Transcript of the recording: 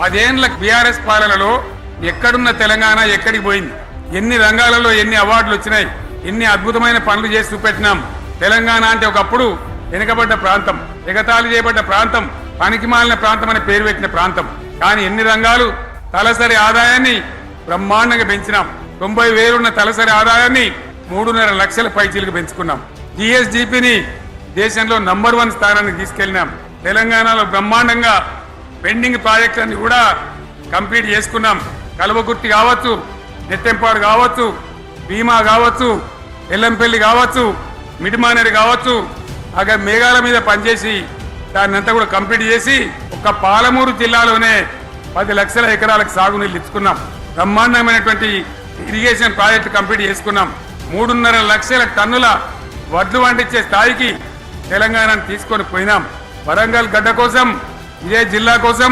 పదేండ్ల BRS పాలనలో ఎక్కడున్న తెలంగాణ ఎక్కడికి పోయింది? ఎన్ని రంగాలలో ఎన్ని అవార్డులు వచ్చినాయి? ఎన్ని అద్భుతమైన పనులు చేసి చూపెట్టినాం? తెలంగాణ అంటే ఒకప్పుడు వెనుకబడ్డ ప్రాంతం ఎగతాళి చేయబడ్డ ప్రాంతం పనికి మాలిన ప్రాంతం అని పేరు పెట్టిన ప్రాంతం. కానీ ఎన్ని రంగాలు తలసరి ఆదాయాన్ని బ్రహ్మాండంగా పెంచినాం. తొంభై వేలున్న తలసరి ఆదాయాన్ని మూడున్నర లక్షల పైచీలకు పెంచుకున్నాం. జిఎస్డిపిని దేశంలో నంబర్ వన్ స్థానానికి తీసుకెళ్ళినాం తెలంగాణలో బ్రహ్మాండంగా పెండింగ్ ప్రాజెక్టులన్నీ కూడా కంప్లీట్ చేసుకున్నాం. కలువగుర్తి కావచ్చు నెత్తెంపాడు కావచ్చు భీమా కావచ్చు ఎల్లంపల్లి కావచ్చు మిడిమానేరు కావచ్చు అక్కడ మేఘాల మీద పనిచేసి దాన్ని అంతా కూడా కంప్లీట్ చేసి ఒక పాలమూరు జిల్లాలోనే పది లక్షల ఎకరాలకు సాగునీళ్ళు ఇచ్చుకున్నాం. బ్రహ్మాండమైనటువంటి ఇరిగేషన్ ప్రాజెక్టు కంప్లీట్ చేసుకున్నాం. మూడున్నర లక్షల టన్నుల వడ్లు వండించే స్థాయికి తెలంగాణను తీసుకొని పోయినాం. వరంగల్ గడ్డ కోసం ఇదే జిల్లా కోసం